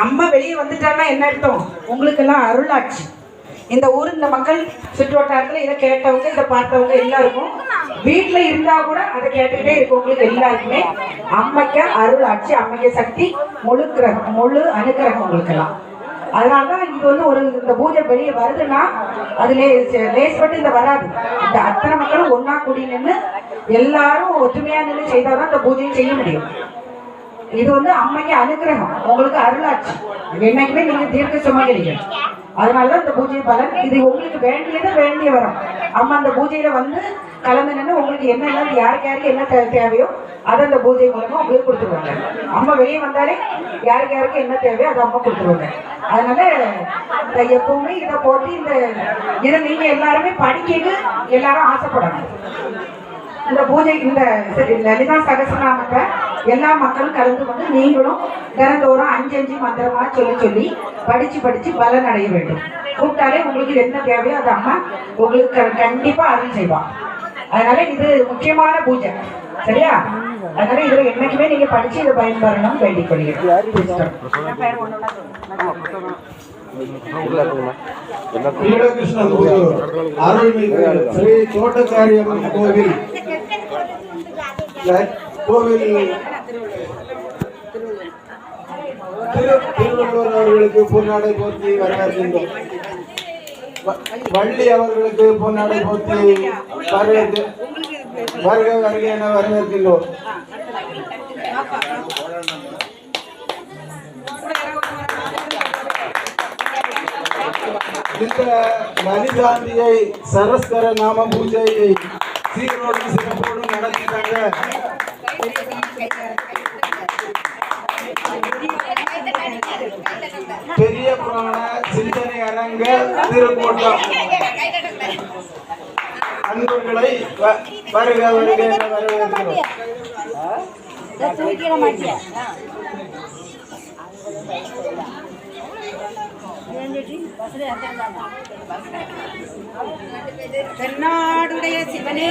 அம்மா வெளியே வந்துட்டான்னா என்ன அர்த்தம்? உங்களுக்கெல்லாம் அருளாட்சி. இந்த ஊர் இந்த மக்கள் சுற்று வட்டாரத்தில் இதை கேட்டவங்க இதை பார்த்தவங்க எல்லாருக்கும் வீட்டில் இருந்தால் கூட அதை கேட்டுக்கிட்டே இருக்கவங்களுக்கு எல்லாருக்குமே. அம்மைக்க அருளாட்சி அம்மைக்க சக்தி முழு கிரகம் முழு அனுக்கிரகம் உங்களுக்கெல்லாம். அதனால தான் இது வந்து ஒரு இந்த பூஜை வெளியே வருதுன்னா அது லே- லேஸ்பட்டு இந்த வராது. இந்த அத்தனை மக்களும் ஒன்றா கூடி நின்று எல்லாரும் ஒற்றுமையாக நின்று செய்தாதான் இந்த பூஜையை செய்ய முடியும். இது வந்து அம்மைக்கு அனுகிரகம் உங்களுக்கு அருளாட்சி. என்னைக்குமே நீங்க தீர்க்க சுமக்கிறீங்க அதனாலதான் இந்த பூஜை பலன். இது உங்களுக்கு வேண்டியது வேண்டிய வரும். அம்மா அந்த பூஜையில வந்து கலந்து நின்று உங்களுக்கு என்ன எல்லாம் யாருக்கு யாருக்கு என்ன தேவையோ அதை அந்த பூஜை மூலமா உங்களுக்கு கொடுத்துருவாங்க. அம்மா வெளியே வந்தாலே யாருக்கு யாருக்கு என்ன தேவையோ அதை அம்மா கொடுத்துருவாங்க. அதனால இந்த எப்பவுமே இதை போட்டு இந்த இதை நீங்க எல்லாருமே படிக்க எல்லாரும் ஆசைப்படணும். இந்த பூஜை இந்த லலிதா சகசநாமத்தை எல்லா மக்களும் கலந்து கொண்டு நீங்களும் தினந்தோறும் அஞ்சு அஞ்சு மந்திரமா சொல்லி சொல்லி படிச்சு படிச்சு பலன் அடைய வேண்டும். கூப்பிட்டாலே உங்களுக்கு என்ன தேவையோ அது அம்மா உங்களுக்கு கண்டிப்பா அருள் செய்வா. அதனால இது முக்கியமான பூஜை. சரியா? அதனால இதுல என்னைக்குமே நீங்க படிச்சு இதை பயன்பெறணும் வேண்டிக் கொள்கிறேன். ஸ்ரீ தோட்டக்காரியம்மன் கோவில் கோவில் திருவள்ளுவர் அவர்களுக்கு பொன்னாடை போர்த்தி வரவேற்கின்றோம். வள்ளி அவர்களுக்கு பொன்னாடை போர்த்தி வரவேற்று வருக வருக என வரவேற்கின்றோம். இந்த லலிதாந்தியை சரஸ்கர நாம பூஜையை சீரோடு சிறப்போடும் நடத்திட்டாங்க பெரிய புராண சிந்தனை அரங்க திருக்கூட்டம். அன்பர்களை வருக வருக என வரவேற்கிறோம். தென்னாடுடைய சிவனே.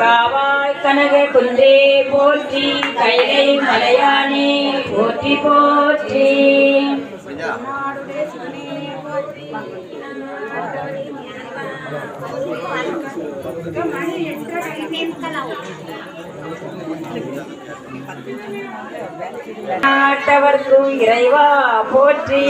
காவாய் கனக குன்றே போற்றி கைலை மலையானே போற்றி போற்றி. நாட்டவர்க்கும் இறைவா போற்றி.